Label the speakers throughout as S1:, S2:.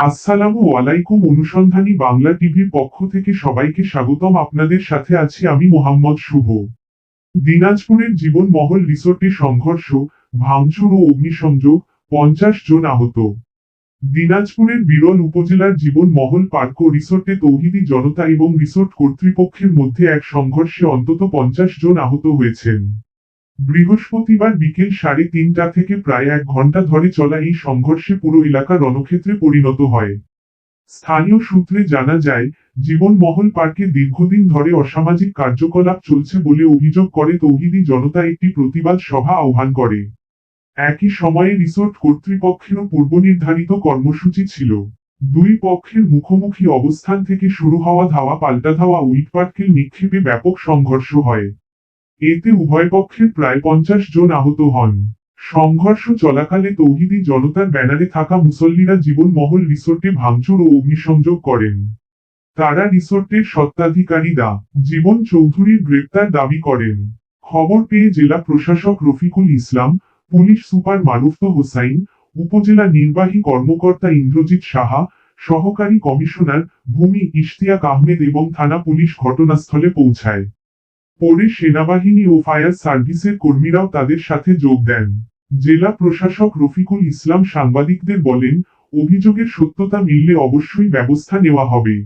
S1: আসসালামু আলাইকুম অনুসন্ধানী বাংলা টিভির পক্ষ থেকে সবাইকে স্বাগতম। আপনাদের সাথে আছি আমি মোহাম্মদ শুভ। দিনাজপুরের জীবন মহল রিসোর্টে সংঘর্ষ, ভাঙচুর ও অগ্নিসংযোগ, পঞ্চাশ জন আহত। দিনাজপুরের বিরল উপজেলার জীবন মহল পার্ক ও রিসোর্টে তৌহিদি জনতা এবং রিসোর্ট কর্তৃপক্ষের মধ্যে এক সংঘর্ষে অন্তত পঞ্চাশ জন আহত হয়েছেন। বৃহস্পতিবার বিকেল সাড়ে তিনটা থেকে প্রায় এক ঘণ্টা ধরে চলা এই সংঘর্ষে পুরো এলাকা রণক্ষেত্রে পরিণত হয়। স্থানীয় সূত্রে জানা যায় জীবন মহল পার্কে দীর্ঘদিন ধরে অসামাজিক কার্যকলাপ চলছে বলে অভিযোগ করে তৌহিদি জনতা একটি প্রতিবাদ সভা আহ্বান করে। একই সময়ে রিসোর্ট কর্তৃপক্ষেরও পূর্বনির্ধারিত কর্মসূচি ছিল। দুই পক্ষের মুখোমুখি অবস্থান থেকে শুরু হওয়া ধাওয়া পাল্টা ধাওয়া উইটপাটকেল নিক্ষেপে ব্যাপক সংঘর্ষ হয়। এতে উভয় পক্ষের প্রায় পঞ্চাশ জন আহত হন। সংঘর্ষ চলাকালে তৌহিদি জনতার ব্যানারে থাকা মুসল্লিরা জীবন মহল রিসোর্টে ভাঙচুর ও অগ্নিসংযোগ করেন। তারা রিসোর্টের সত্ত্বাধিকারী দা, জীবন চৌধুরীর গ্রেপ্তার দাবি করেন। খবর পেয়ে জেলা প্রশাসক রফিকুল ইসলাম, পুলিশ সুপার মারুফত হোসাইন, উপজেলা নির্বাহী কর্মকর্তা ইন্দ্রজিৎ সাহা, সহকারী কমিশনার ভূমি ইশতিয়াক আহমেদ এবং থানা পুলিশ ঘটনাস্থলে পৌঁছায়। পরে সেনাবাহিনী ও ফায়ার সার্ভিসের কর্মীরাও তাদের সাথে যোগ দেন। জেলা প্রশাসক রফিকুল ইসলাম সাংবাদিকদের বলেন, অভিযোগের সত্যতা মিললে অবশ্যই ব্যবস্থা নেওয়া হবে।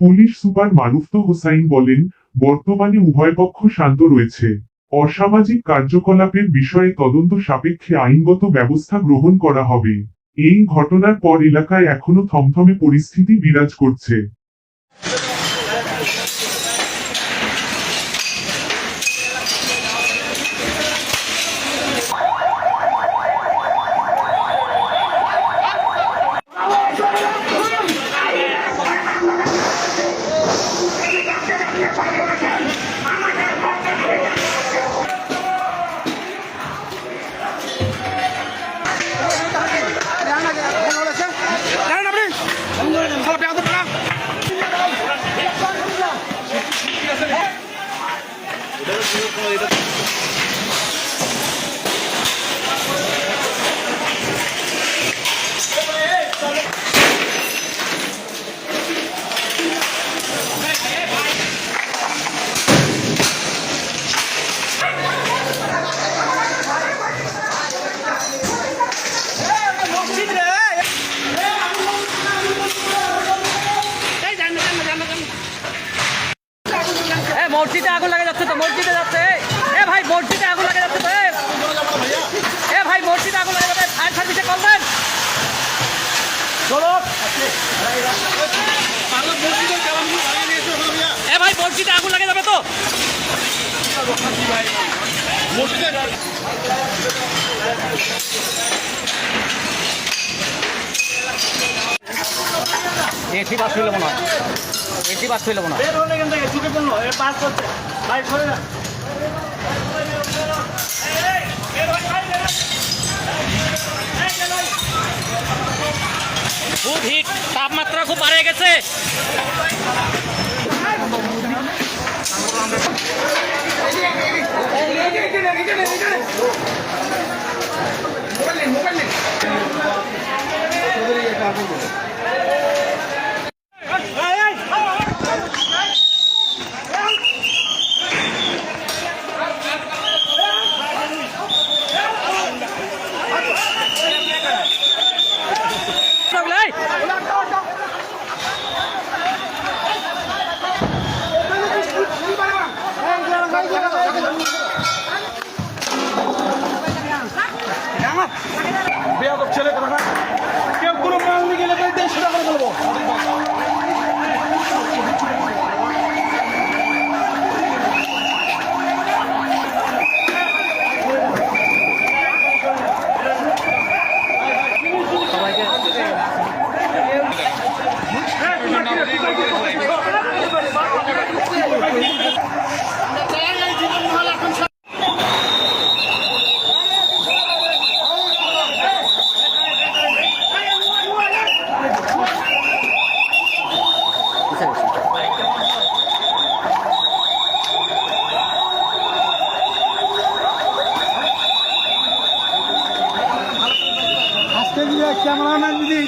S1: পুলিশ সুপার মারুফত হোসাইন বলেন, বর্তমানে উভয় পক্ষ শান্ত রয়েছে। অসামাজিক কার্যকলাপের বিষয়ে তদন্ত সাপেক্ষে আইনগত ব্যবস্থা গ্রহণ করা হবে। এই ঘটনার পর এলাকায় এখনও থমথমে পরিস্থিতি বিরাজ করছে।
S2: 枝の中央か
S3: ら枝 মসজিদে আগুন লাগে যাচ্ছে তো মসজিদে যাচ্ছে। এ ভাই মসজিদে আগুন লাগে যাচ্ছে তো এ। ভাই মসজিদে আগুন লাগে যাবে ফায়ার সার্ভিসে কল দেন। চলো। এ ভাই মসজিদে আগুন লাগে যাবে তো। এসি বাস মনে হয় এসি বাস হইল হয়।
S2: বের হলে এখান থেকে ঢুকে পড়ল এ পাস করছে ভাই সরে না
S3: খুব হিট তাপমাত্রা খুব বাড়ে গেছে। এই, পিছনে আজকে ক্যামেরাম্যান দিদি